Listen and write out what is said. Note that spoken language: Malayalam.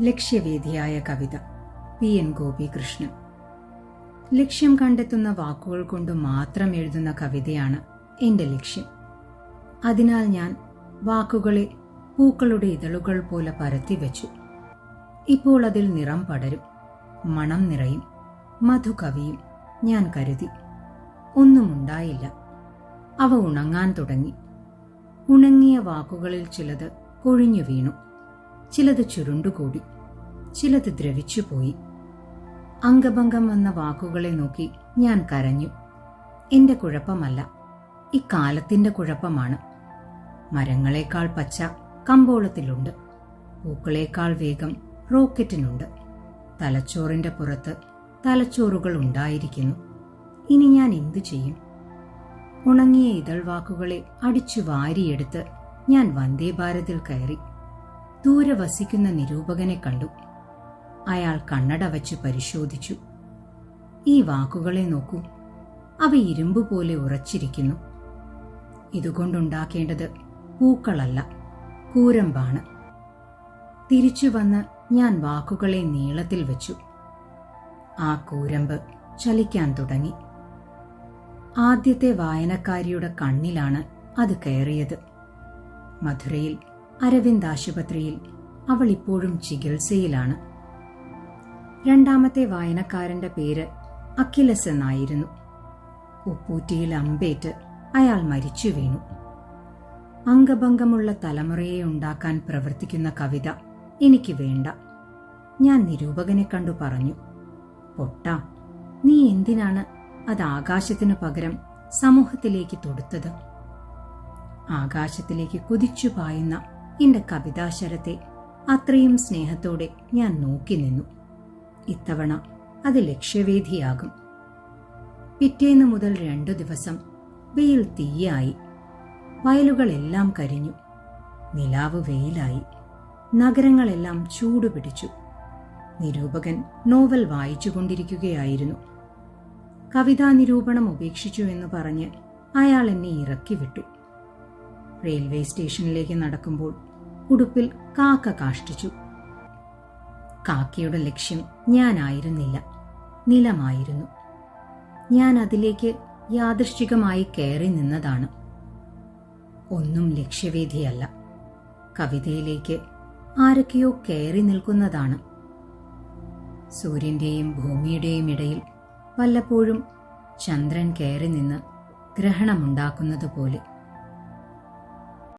ലക്ഷ്യവേദിയായ കവിത പി എൻ ഗോപികൃഷ്ണൻ. ലക്ഷ്യം കണ്ടെത്തുന്ന വാക്കുകൾ കൊണ്ട് മാത്രം എഴുതുന്ന കവിതയാണ് എന്റെ ലക്ഷ്യം. അതിനാൽ ഞാൻ വാക്കുകളെ പൂക്കളുടെ ഇതളുകൾ പോലെ പരത്തി പരത്തിവെച്ചു ഇപ്പോൾ അതിൽ നിറം പടരും മണം നിറയും മധു കവിയും ഞാൻ കരുതി. ഒന്നുമുണ്ടായില്ല അവ ഉണങ്ങാൻ തുടങ്ങി. ഉണങ്ങിയ വാക്കുകളിൽ ചിലത് കൊഴിഞ്ഞു വീണു. ചിലത് ചുരുണ്ടുകൂടി ചിലത് ദ്രവിച്ചുപോയി. അംഗഭംഗം വന്ന വാക്കുകളെ നോക്കി ഞാൻ കരഞ്ഞു. എന്റെ കുഴപ്പമല്ല ഇക്കാലത്തിന്റെ കുഴപ്പമാണ്. മരങ്ങളെക്കാൾ പച്ച കമ്പോളത്തിലുണ്ട്. പൂക്കളേക്കാൾ വേഗം റോക്കറ്റിനുണ്ട്. തലച്ചോറിന്റെ പുറത്ത് തലച്ചോറുകൾ ഉണ്ടായിരിക്കുന്നു. ഇനി ഞാൻ എന്തു ചെയ്യും? ഉണങ്ങിയ ഇതൾവാക്കുകളെ അടിച്ചു വാരിയെടുത്ത് ഞാൻ വന്ദേ ഭാരതിൽ കയറി. ദൂരെ വസിക്കുന്ന നിരൂപകനെ കണ്ടു. അയാൾ കണ്ണട വച്ച് പരിശോധിച്ചു. ഈ വാക്കുകളെ നോക്കൂ. അവ ഇരുമ്പ് പോലെ ഉറച്ചിരിക്കുന്നു. ഇതുകൊണ്ടുണ്ടാക്കേണ്ടത് പൂക്കളല്ല കൂരമ്പാണ്. തിരിച്ചു വന്ന് ഞാൻ വാക്കുകളെ നീളത്തിൽ വെച്ചു. ആ കൂരമ്പ് ചലിക്കാൻ തുടങ്ങി. ആദ്യത്തെ വായനക്കാരിയുടെ കണ്ണിലാണ് അത് കയറിയത്. മധുരയിൽ അരവിന്ദ് ആശുപത്രിയിൽ അവൾ ഇപ്പോഴും ചികിത്സയിലാണ്. രണ്ടാമത്തെ വായനക്കാരന്റെ പേര് അഖിലസ് എന്നായിരുന്നു. ഉപ്പൂറ്റിയിൽ അമ്പേറ്റ് അയാൾ മരിച്ചു വീണു. അംഗഭംഗമുള്ള തലമുറയെ ഉണ്ടാക്കാൻ പ്രവർത്തിക്കുന്ന കവിത എനിക്ക് വേണ്ട. ഞാൻ നിരൂപകനെ കണ്ടു പറഞ്ഞു പൊട്ട നീ എന്തിനാണ് അത് ആകാശത്തിനു പകരം സമൂഹത്തിലേക്ക് തൊടുത്തത്? ആകാശത്തിലേക്ക് കുതിച്ചു പായുന്ന എന്റെ കവിതാശരത്തെ അത്രയും സ്നേഹത്തോടെ ഞാൻ നോക്കി നിന്നു. ഇത്തവണ അത് ലക്ഷ്യവേദിയാകും പിറ്റേന്ന് മുതൽ രണ്ടു ദിവസം വെയിൽ തീയായി. വയലുകളെല്ലാം കരിഞ്ഞു. നിലാവ് വെയിലായി. നഗരങ്ങളെല്ലാം ചൂടുപിടിച്ചു നിരൂപകൻ നോവൽ വായിച്ചുകൊണ്ടിരിക്കുകയായിരുന്നു. കവിതാ നിരൂപണം ഉപേക്ഷിച്ചു എന്ന് പറഞ്ഞ് അയാൾ എന്നെ ഇറക്കി വിട്ടു റെയിൽവേ സ്റ്റേഷനിലേക്ക് നടക്കുമ്പോൾ ഉടുപ്പിൽ കാക്ക കാഷ്ടിച്ചു. കാക്കയുടെ ലക്ഷ്യം ഞാനായിരുന്നില്ല. നിലമായിരുന്നു. ഞാൻ അതിലേക്ക് യാദൃശ്ചികമായി കയറി നിന്നതാണ്. ഒന്നും ലക്ഷ്യവേദിയല്ല. കവിതയിലേക്ക് ആരൊക്കെയോ കയറി നിൽക്കുന്നതാണ്. സൂര്യന്റെയും ഭൂമിയുടെയും ഇടയിൽ വല്ലപ്പോഴും ചന്ദ്രൻ കയറി നിന്ന് ഗ്രഹണമുണ്ടാക്കുന്നതുപോലെ